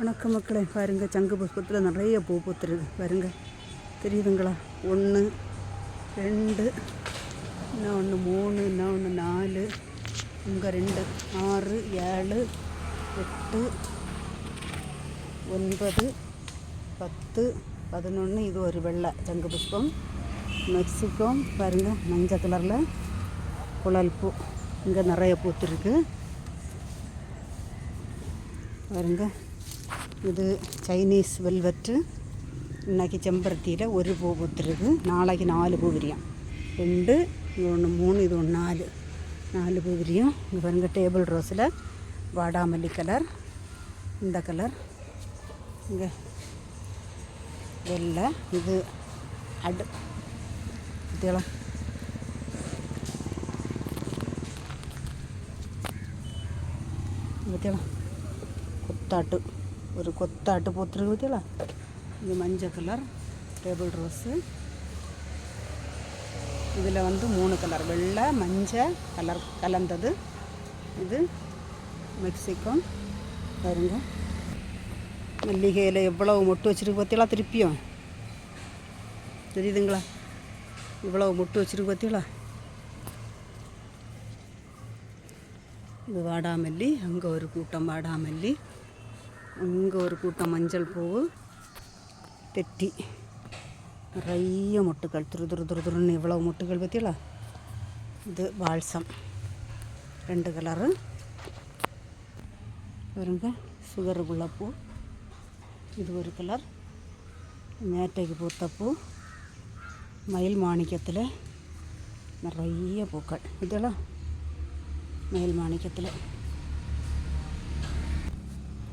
வணக்க மக்களே. பாருங்க சங்கு புஷ்பத்தில் நிறைய பூ பூத்துருது. பாருங்க தெரியுதுங்களா? ஒன்று ரெண்டு இன்னும் ஒன்று மூணு இன்னும் ஒன்று நாலு இங்கே ரெண்டு ஆறு ஏழு எட்டு ஒன்பது பத்து பதினொன்று இது ஒரு வெள்ளை சங்கு புஷ்பம். மெக்சிகோ பாருங்க மஞ்சள் கலரில் குழல் பூ. இங்கே நிறைய பூத்துருக்கு. பாருங்க இது சைனீஸ் வெல்வெட்டு. இன்றைக்கி செம்பருத்தியில் ஒரு பூ பூத்துருக்கு. நாளைக்கு நாலு பூ விரியும். ரெண்டு இது ஒன்று மூணு இது ஒன்று நாலு. நாலு பூ விரியும். இங்கே பாருங்க டேபிள் ரோஸில் வாடாமல்லி கலர் இந்த கலர். இங்கே வெள்ளை இது அடு இதெல்லாம் பற்றியலாம் கொத்தாட்டு. ஒரு கொத்தாட்டு போத்துருக்கு பற்றியலாம் இது மஞ்சள் கலர் டேபிள் ரோஸு இதில் வந்து மூணு கலர் வெள்ளை மஞ்சள் கலர் கலந்தது. இது மெக்சிகோ. பாருங்க. மல்லிகையில் எவ்வளவு மொட்டு வச்சுருக்கு பார்த்தீங்களா திருப்பியும்? தெரியுதுங்களா? இவ்வளவு மொட்டு வச்சுருக்கு பார்த்தீங்களா இது வாடாமல்லி அங்கே ஒரு கூட்டம் வாடாமல்லி. இங்கே ஒரு கூட்டம் மஞ்சள் பூ தெட்டி நிறைய மொட்டுகள் துரு துரு துரு துருன்னு இவ்வளோ மொட்டுகள் பற்றியலா இது பால்சம். ரெண்டு கலரு. பாருங்க சுகருக்குள்ள பூ. இது ஒரு கலர். மேட்டைக்கு பூத்த பூ. மயில் மாணிக்கத்தில் நிறைய பூக்கள். இதெல்லாம் மயில் மாணிக்கத்தில்.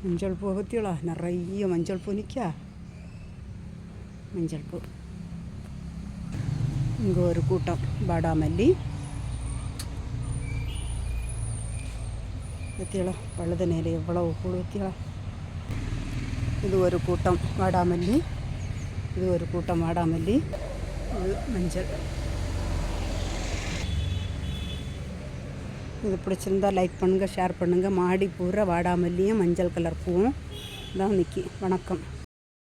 மஞ்சள் பூ பற்றியோளா நிறைய மஞ்சள் பூ நிற்கா மஞ்சள் பூ இங்கே ஒரு கூட்டம் வாடாமல்லி பற்றியோளா வலது நேரம் எவ்வளவு பூ பற்றியோளா இது ஒரு கூட்டம் வாடாமல்லி இது ஒரு கூட்டம் வாடாமல்லி இது மஞ்சள் இது பிடிச்சிருந்தா லைக் பண்ணுங்கள் ஷேர் பண்ணுங்கள் மாடி பூரா வாடாமல்லியும் மஞ்சள் கலர் பூவும். தான் நிற்கி வணக்கம்.